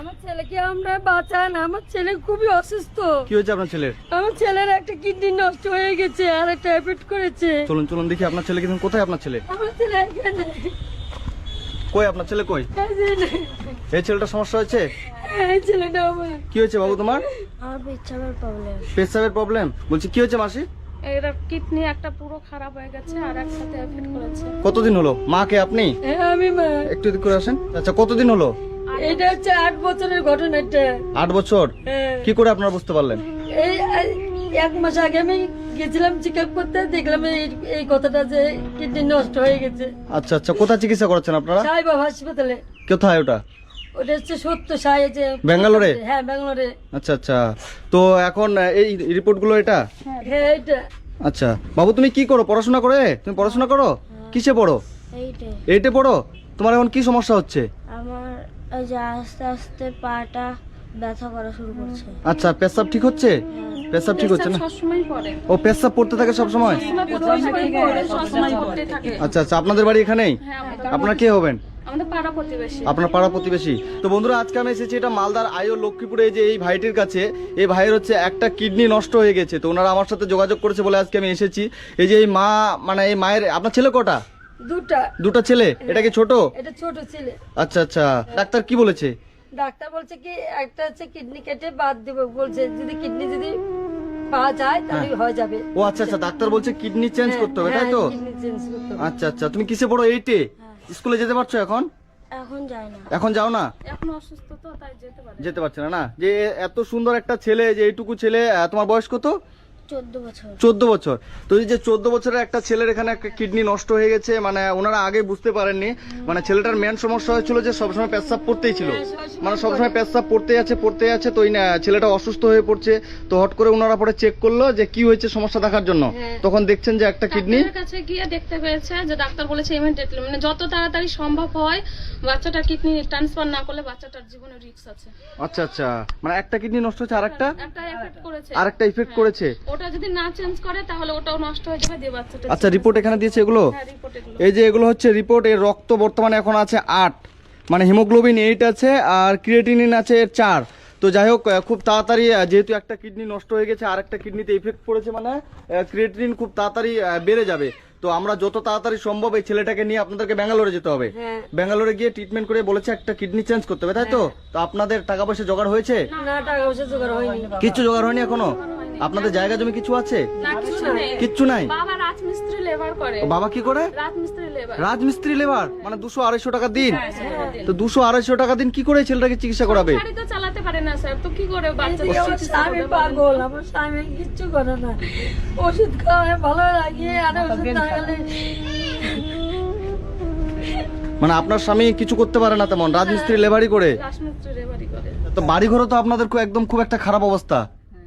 আমার ছেলেকে আমরা বাঁচান। আমার ছেলে খুবই অসুস্থ। কি হয়েছে আপনার ছেলের? আমার ছেলের একটা কিডনি নষ্ট হয়ে গেছে আর একটা এফেক্ট করেছে। চলুন চলুন দেখি আপনার ছেলে কিন্তু কোথায় আপনার ছেলে? আমার ছেলে এখানে। কই আপনার ছেলে কই? এই ছেলেটার সমস্যা হয়েছে? এই ছেলেটা আমার। কি হয়েছে বাবু তোমার? আমার পেচ্ছাপের প্রবলেম পেশাবের প্রবলেম বলছি কি হয়েছে মাসি? এরা কিডনি একটা পুরো খারাপ হয়ে গেছে আর একসাথে এফেক্ট করেছে। কতদিন হলো? মা কে আপনি? হ্যাঁ আমি মা। একটু এদিক করে আসেন। আচ্ছা কতদিন হলো? এটা হচ্ছে আট বছরের ঘটনাটা আট বছর? হ্যাঁ। কি করে আপনারা বুঝতে পারলেন? এই এক মাস আগে আমি গেছিলাম চেক আপ করতে দেখলাম এই এই কথাটা যে কিডনি নষ্ট হয়ে গেছে। আচ্ছা আচ্ছা কোথায় চিকিৎসা করাচ্ছেন আপনারা? সাইবাব হাসপাতালে। কোথায় ওটা? ওটা হচ্ছে সত্য সাই যে ব্যাঙ্গালোরে? হ্যাঁ ব্যাঙ্গালোরে। আচ্ছা আচ্ছা। তো এখন এই রিপোর্টগুলো এটা? হ্যাঁ এটা আচ্ছা। বাবু তুমি কি করো? পড়াশোনা করে? তুমি পড়াশোনা করো? কিসে পড়ো? এইটে পড়ো? তোমার এখন কি সমস্যা হচ্ছে? এই যে আস্তে আস্তে পাটা ব্যথা করা শুরু করছে। আচ্ছা পেশাব ঠিক হচ্ছে? পেশাব ঠিক হচ্ছে না? ও পেশাব পড়তে থাকে সব সময় আচ্ছা আচ্ছা আপনাদের বাড়ি এখানেই? হ্যাঁ আপনারা কে হবেন? আমাদের পাড়া প্রতিবেশী। আপনার পাড়া প্রতিবেশী। তো বন্ধুরা আজকে আমি এসেছি এটা মালদার আয়ো লক্ষ্মীপুরে যে এই ভাইটির কাছে। এই ভাইয়ের হচ্ছে একটা কিডনি নষ্ট হয়ে গেছে। তো ওনারা আমার সাথে যোগাযোগ করেছে বলে আজকে আমি এসেছি। এই যে এই মা মানে এই মায়ের আপনার ছেলে কটা? দুটা। দুটো ছেলে? এটা কি ছোট? এটা ছোট ছেলে। আচ্ছা আচ্ছা। ডাক্তার কি বলেছে? ডাক্তার বলছে কি একটা হচ্ছে কিডনি কেটে বাদ দেবো। বলছে যদি কিডনি যদি পাওয়া যায় তাহলে হয়ে। যাবে। ও আচ্ছা আচ্ছা। ডাক্তার বলছে কিডনি চেঞ্জ হ্যাঁ, করতে হবে তাই তো? কিডনি চেঞ্জ করতে হবে। আচ্ছা আচ্ছা। তুমি কিসে পড়ো? এইটে স্কুলে যেতে পারছ এখন? এখন যায় না। এখন যাও না? এখন অসুস্থ তো তাই যেতে পারে। যেতে পারছে না না? যে এত সুন্দর একটা ছেলে যে এইটুকু ছেলে তোমার বয়স কত? চোদ্দ বছর। তো এই যে চোদ্দ বছরের একটা ছেলের এখানে একটা কিডনি নষ্ট হয়ে গেছে মানে ওনারা আগে বুঝতে পারেননি। মানে ছেলেটার মেন সমস্যা হয়েছিল যে সবসময় পেশাব পড়তেই ছিল। মানে সবসময় পেশাব পড়তে আছে পড়তে আছে তো না ছেলেটা অসুস্থ হয়ে পড়ছে। তো হট করে ওনারা পরে চেক করল যে কি হয়েছে সমস্যা দেখার জন্য। তখন দেখছেন যে একটা কিডনি কাছে গিয়ে দেখতে পেয়েছে যে ডাক্তার বলেছে ইমিডিয়েটলি মানে যত তাড়াতাড়ি সম্ভব হয় বাচ্চাটার কিডনি ট্রান্সফার না করলে বাচ্চাটার জীবনে রিস্ক আছে। আচ্ছা আচ্ছা। মানে একটা কিডনি নষ্ট হচ্ছে আরেকটা? একটা এফেক্ট করেছে। আরেকটা ইফেক্ট করেছে। ওটা যদি না চেঞ্জ করে তাহলে ওটাও নষ্ট হয়ে যাবে দিয়ে বাচ্চাটা আচ্ছা রিপোর্ট এখানে দিয়েছে এগুলো? হ্যাঁ রিপোর্ট এগুলো। এই যে এগুলো হচ্ছে রিপোর্ট এর রক্ত বর্তমানে এখন আছে আট। মানে হিমোগ্লোবিন এইট আছে আর ক্রিয়েটিনিন আছে চার। তো যাই হোক খুব তাড়াতাড়ি যেহেতু একটা কিডনি নষ্ট হয়ে গেছে আর একটা কিডনিতে ইফেক্ট পড়েছে মানে ক্রিয়েটিনিন খুব তাড়াতাড়ি বেড়ে যাবে। তো আমরা যত তাড়াতাড়ি সম্ভব এই ছেলেটাকে নিয়ে আপনাদেরকে ব্যাঙ্গালোরে যেতে হবে। হ্যাঁ। ব্যাঙ্গালোরে গিয়ে ট্রিটমেন্ট করে বলেছে একটা কিডনি চেঞ্জ করতে হবে তাই তো? তো আপনাদের টাকা পয়সা জোগাড় হয়েছে? না টাকা পয়সা জোগাড় হয়নি। কিচ্ছু জোগাড় হয়নি এখনও? আপনাদের জায়গা জমি কিছু আছে? না কিছু নেই। কিচ্ছু নাই? বাবা রাজমিস্ত্রি লেবার করে। বাবা কি করে? রাজমিস্ত্রি লেবার রাজমিস্ত্রি লেবার মানে দুশো আড়াইশো টাকা দিন। তো দুশো আড়াইশো টাকা দিন কি করে ছেলেটাকে চিকিৎসা করাবে? চালাতে পারে না স্যার তো কি করে বাচ্চা এদিকে আমার স্বামী পাগল আমার স্বামী কিচ্ছু করে না। ওষুধ খাওয়ায় ভালো লাগিয়ে আর ওষুধ না খেলে মানে আপনার স্বামী কিছু করতে পারে না তেমন রাজমিস্ত্রি লেবারই করে। রাজমিস্ত্রি লেবারই করে। তো বাড়ি ঘরও তো আপনাদের খুব একদম খুব একটা খারাপ অবস্থা।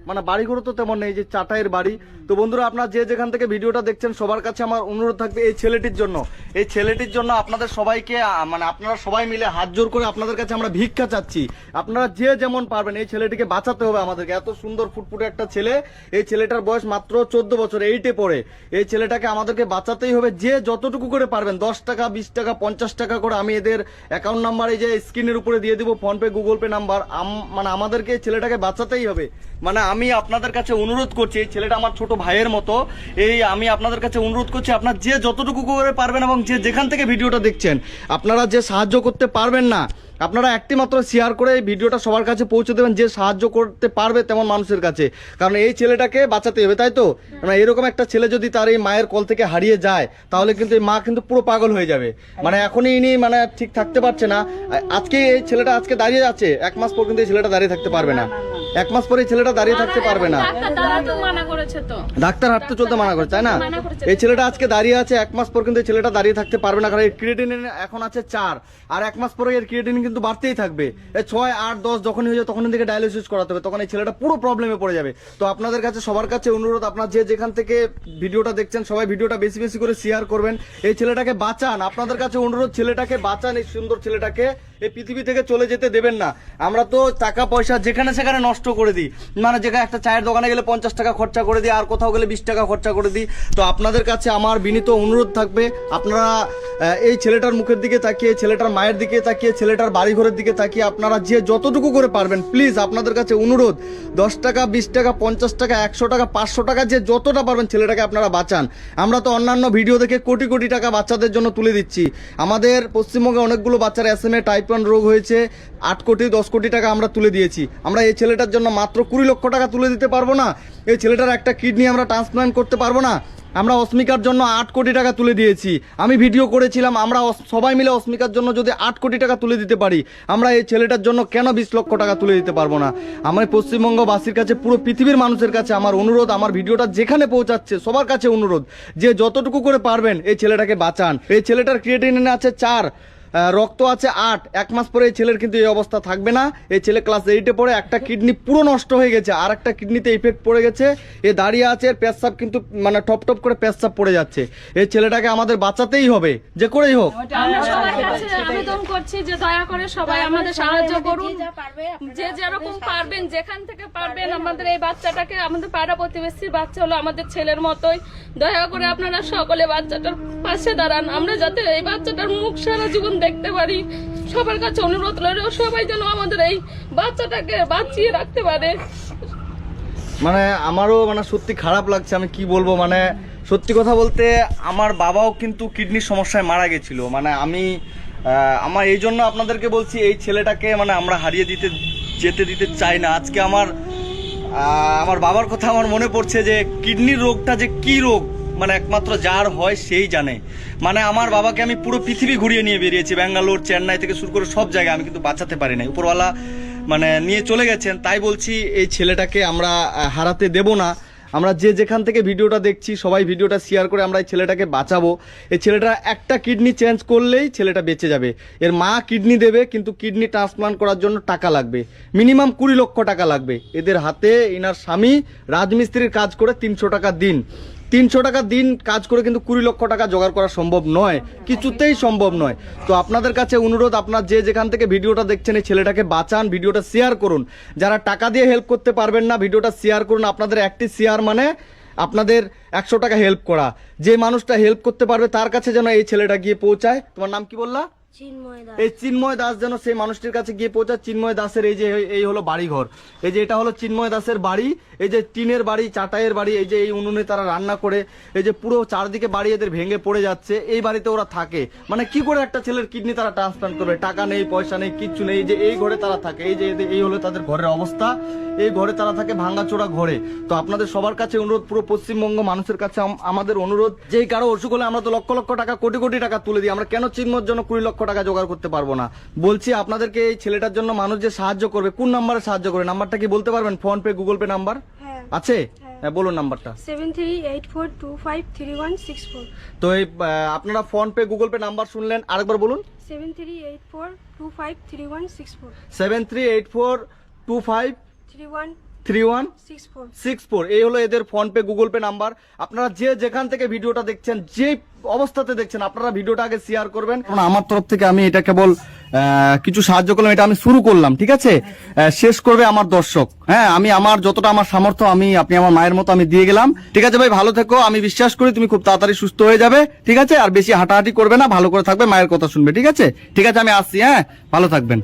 মানে বাড়িগুলো তো তেমন নেই যে চাটাইয়ের বাড়ি। তো বন্ধুরা, আপনারা যে যেখান থেকে ভিডিওটা দেখছেন, সবার কাছে আমার অনুরোধ থাকবে এই ছেলেটির জন্য। এই ছেলেটির জন্য আপনাদের সবাইকে মানে আপনারা সবাই মিলে হাত জোর করে আপনাদের কাছে আমরা ভিক্ষা চাচ্ছি। আপনারা যে যেমন পারবেন, এই ছেলেটিকে বাঁচাতে হবে আমাদেরকে। এত সুন্দর ফুটফুটে একটা ছেলে, এই ছেলেটার বয়স মাত্র চোদ্দ বছর এইটে পড়ে। এই ছেলেটাকে আমাদেরকে বাঁচাতেই হবে, যে যতটুকু করে পারবেন, দশ টাকা, বিশ টাকা, পঞ্চাশ টাকা করে আমি এদের অ্যাকাউন্ট নাম্বার এই যে স্ক্রিনের উপরে দিয়ে দিব ফোনপে গুগল পে নাম্বার মানে আমাদেরকে এই ছেলেটাকে বাঁচাতেই হবে। মানে আমি আপনাদের কাছে অনুরোধ করছি, এই ছেলেটা আমার ছোট ভাইয়ের মতো, এই আমি আপনাদের কাছে অনুরোধ করছি, আপনার যে যতটুকু করে পারবেন এবং যে যেখান থেকে ভিডিওটা দেখছেন, আপনারা যে সাহায্য করতে পারবেন না, আপনারা একটি মাত্র শেয়ার করে এই ভিডিওটা সবার কাছে পৌঁছে দেবেন, যে সাহায্য করতে পারবে তেমন মানুষের কাছে। কারণ এই ছেলেটাকে বাঁচাতে হবে, তাই তো? মানে এরকম একটা ছেলে যদি তার এই মায়ের কল থেকে হারিয়ে যায়, তাহলে কিন্তু এই মা কিন্তু পুরো পাগল হয়ে যাবে। মানে এখনই ইনি মানে ঠিক থাকতে পারছে না। আজকে এই ছেলেটা আজকে দাঁড়িয়ে আছে, এক মাস পর কিন্তু এই ছেলেটা দাঁড়িয়ে থাকতে পারবে না। এক মাস পরে ছেলেটা দাঁড়িয়ে থাকতে পারবে না। ডাক্তার মানা হাঁটতে চলতে মানা করে তাই না? এই ছেলেটা আজকে দাঁড়িয়ে আছে এক মাস পর কিন্তু ছেলেটা দাঁড়িয়ে থাকতে পারবে না কারণ এর ক্রিয়েটিনিন এখন আছে চার আর এক মাস পরে এর ক্রিয়েটিন কিন্তু বাড়তেই থাকবে। এই ছয় আট দশ যখন হয়ে যাবে তখন থেকে ডায়ালিসিস করাতে হবে তখন এই ছেলেটা পুরো প্রবলেমে পড়ে যাবে। তো আপনাদের কাছে সবার কাছে অনুরোধ আপনার যে যেখান থেকে ভিডিওটা দেখছেন সবাই ভিডিওটা বেশি বেশি করে শেয়ার করবেন। এই ছেলেটাকে বাঁচান আপনাদের কাছে অনুরোধ ছেলেটাকে বাঁচান এই সুন্দর ছেলেটাকে। এই পৃথিবী থেকে চলে যেতে দেবেন না। আমরা তো টাকা, পয়সা যেখানে সেখানে নষ্ট করে দিই। মানে যেখানে একটা চায়ের দোকানে গেলে পঞ্চাশ টাকা খরচা করে দিই, আর কোথাও গেলে বিশ টাকা খরচা করে দিই। তো আপনাদের কাছে আমার বিনীত অনুরোধ থাকবে, আপনারা এই ছেলেটার মুখের দিকে তাকিয়ে, ছেলেটার মায়ের দিকে তাকিয়ে, ছেলেটার বাড়ি ঘরের দিকে তাকিয়ে আপনারা যে যতটুকু করে পারবেন, প্লিজ আপনাদের কাছে অনুরোধ, দশ টাকা, বিশ টাকা, পঞ্চাশ টাকা, একশো টাকা, পাঁচশো টাকা, যে যতটা পারবেন ছেলেটাকে আপনারা বাঁচান। আমরা তো অন্যান্য ভিডিও দেখে কোটি কোটি টাকা বাচ্চাদের জন্য তুলে দিচ্ছি। আমাদের পশ্চিমবঙ্গে অনেকগুলো বাচ্চার S M A, type one রোগ হয়েছে, আট কোটি, দশ কোটি টাকা আমরা তুলে দিয়েছি। আমরা এই ছেলেটার জন্য মাত্র কুড়ি লক্ষ টাকা তুলে দিতে পারব না। এই ছেলেটার একটা কিডনি আমরা ট্রান্সপ্লান্ট করতে পারব না। আমরা অস্মিকার জন্য আট কোটি টাকা তুলে দিয়েছি। আমি ভিডিও করেছিলাম, আমরা সবাই মিলে অস্মিকার জন্য যদি আট কোটি টাকা তুলে দিতে পারি, আমরা এই ছেলেটার জন্য কেন বিশ লক্ষ টাকা তুলে দিতে পারব না? আমার পশ্চিমবঙ্গবাসীর কাছে, পুরো পৃথিবীর মানুষের কাছে আমার অনুরোধ, আমার ভিডিওটা যেখানে পৌঁছাচ্ছে, সবার কাছে অনুরোধ যে যতটুকু করে পারবেন এই ছেলেটাকে বাঁচান। এই ছেলেটার ক্রিয়েটিনিন আছে চার রক্ত আছে আট। এক মাস পরে এই ছেলের কিন্তু এই অবস্থা থাকবে না। এই ছেলে ক্লাস এইটে পড়ে একটা কিডনি পুরো নষ্ট হয়ে গেছে। আর একটা কিডনিতে ইফেক্ট পড়ে গেছে। এ দাঁড়িয়ে আছে এর পেশাব কিন্তু মানে টপ টপ করে পেশাব পড়ে যাচ্ছে। এই ছেলেটাকে আমাদের বাঁচাতেই হবে। যে করেই হোক। আমরা আবেদন করছি যে দয়া করে সবাই আমাদের সাহায্য করুন। যে যেরকম পারবেন যেখান থেকে পারবেন আমাদের এই বাচ্চাটাকে আমাদের পাড়া প্রতিবেশীর বাচ্চা হলো আমাদের ছেলের মতোই। দয়া করে আপনারা সকলে বাচ্চাটার পাশে দাঁড়ান। আমরা যাতে এই বাচ্চাটার মুখ সারা জীবন দেখতে পারি। সবার কাছে অনুরোধ রইল, সবাই যেন আমাদের এই বাচ্চাটাকে বাঁচিয়ে রাখতে পারে। মানে আমারও মানে সত্যি খারাপ লাগছে, আমি কি বলব? মানে সত্যি কথা বলতে আমার বাবাও কিন্তু কিডনির সমস্যায় মারা গেছিল। মানে আমি আমার এই জন্য আপনাদেরকে বলছি, এই ছেলেটাকে মানে আমরা হারিয়ে দিতে, যেতে দিতে চাই না। আজকে আমার আমার বাবার কথা আমার মনে পড়ছে যে, কিডনির রোগটা যে কি রোগ? মানে একমাত্র যার হয় সেই জানে। মানে আমার বাবাকে আমি পুরো পৃথিবী ঘুরিয়ে নিয়ে বেরিয়েছি, ব্যাঙ্গালোর, চেন্নাই থেকে শুরু করে সব জায়গায় আমি কিন্তু বাঁচাতে পারি নাই। উপরওয়ালা মানে নিয়ে চলে গেছেন, তাই বলছি এই ছেলেটাকে আমরা হারাতে দেব না। আমরা যে যেখান থেকে ভিডিওটা দেখছি, সবাই ভিডিওটা শেয়ার করে আমরা এই ছেলেটাকে বাঁচাবো। এই ছেলেটা একটা কিডনি চেঞ্জ করলেই ছেলেটা বেঁচে যাবে। এর মা কিডনি দেবে, কিন্তু কিডনি ট্রান্সপ্লান্ট করার জন্য টাকা লাগবে। মিনিমাম কুড়ি লক্ষ টাকা লাগবে। এদের হাতে ইনার স্বামী রাজমিস্ত্রির কাজ করে তিনশো টাকা দিন। তিনশো টাকা দিন কাজ করে কিন্তু কুড়ি লক্ষ টাকা জোগাড় করা সম্ভব নয়, কিছুতেই সম্ভব নয়। তো আপনাদের কাছে অনুরোধ, আপনার যে যেখান থেকে ভিডিওটা দেখছেন এই ছেলেটাকে বাঁচান, ভিডিওটা শেয়ার করুন। যারা টাকা দিয়ে হেল্প করতে পারবেন না, ভিডিওটা শেয়ার করুন। আপনাদের একটি শেয়ার মানে আপনাদের একশো টাকা হেল্প করা। যে মানুষটা হেল্প করতে পারবে, তার কাছে যেন এই ছেলেটা গিয়ে পৌঁছায়। তোমার নাম কি বললা? এই চিন্ময় দাস যেন সেই মানুষটির কাছে গিয়ে পৌঁছায়। চিন্ময় দাসের এই যে, এই হলো বাড়ি ঘর এই যে এটা হলো চিন্ময় দাসের বাড়ি, এই যে টিনের বাড়ি, চাটাইয়ের বাড়ি, এই যে এই উনুনে তারা রান্না করে, এই যে পুরো চারদিকে বাড়ি এদের ভেঙে পড়ে যাচ্ছে, এই বাড়িতে ওরা থাকে। মানে কি করে একটা ছেলের কিডনি তারা ট্রান্সপ্লান্ট করবে? টাকা নেই, পয়সা নেই, কিচ্ছু নেই, এই যে এই ঘরে তারা থাকে। এই যে এই হলো তাদের ঘরের অবস্থা। এই ঘরে তারা থাকে ভাঙ্গাচোরা ঘরে। তো আপনাদের সবার কাছে অনুরোধ, পুরো পশ্চিমবঙ্গ মানুষের কাছে আম- আমাদের অনুরোধ। যেই কারও অসুখ হলে আমরা তো লক্ষ লক্ষ টাকা, কোটি কোটি টাকা তুলে দিই। আমরা কেন চিন্ময়ের জন্য কুড়ি লক্ষ টাকা জোগাড় করতে পারব না। বলছি আপনাদেরকে এই ছেলেটার জন্য মানুষ যে সাহায্য করবে কোন নাম্বারে সাহায্য করে নাম্বারটা কি বলতে পারবেন? PhonePe Google Pay number? হ্যাঁ। আছে? হ্যাঁ। বলুন নাম্বারটা। Seven three eight four two five three one six four. তো এই আপনারা PhonePe Google pay number শুনলেন। আরেকবার বলুন। Seven three eight four two five three one? Six four এই হলো এদের PhonePe Google pay number. আপনারা যে যেখান থেকে ভিডিওটা দেখছেন যে অবস্থাতে দেখছেন আপনারা ভিডিওটা আগে শেয়ার করবেন। কারণ আমার তরফ থেকে আমি এটা কেবল কিছু সাহায্য করলাম এটা আমি শুরু করলাম ঠিক আছে? শেষ করবে আমার দর্শক। হ্যাঁ আমি আমার যতটা আমার সামর্থ্য আমি আপনি আমার মায়ের মতো আমি দিয়ে গেলাম। ঠিক আছে ভাই ভালো থেকো। আমি বিশ্বাস করি তুমি খুব তাড়াতাড়ি সুস্থ হয়ে যাবে ঠিক আছে? আর বেশি হাঁটাহাঁটি করবে না ভালো করে থাকবে মায়ের কথা শুনবে ঠিক আছে? ঠিক আছে আমি আসছি হ্যাঁ? ভালো থাকবেন।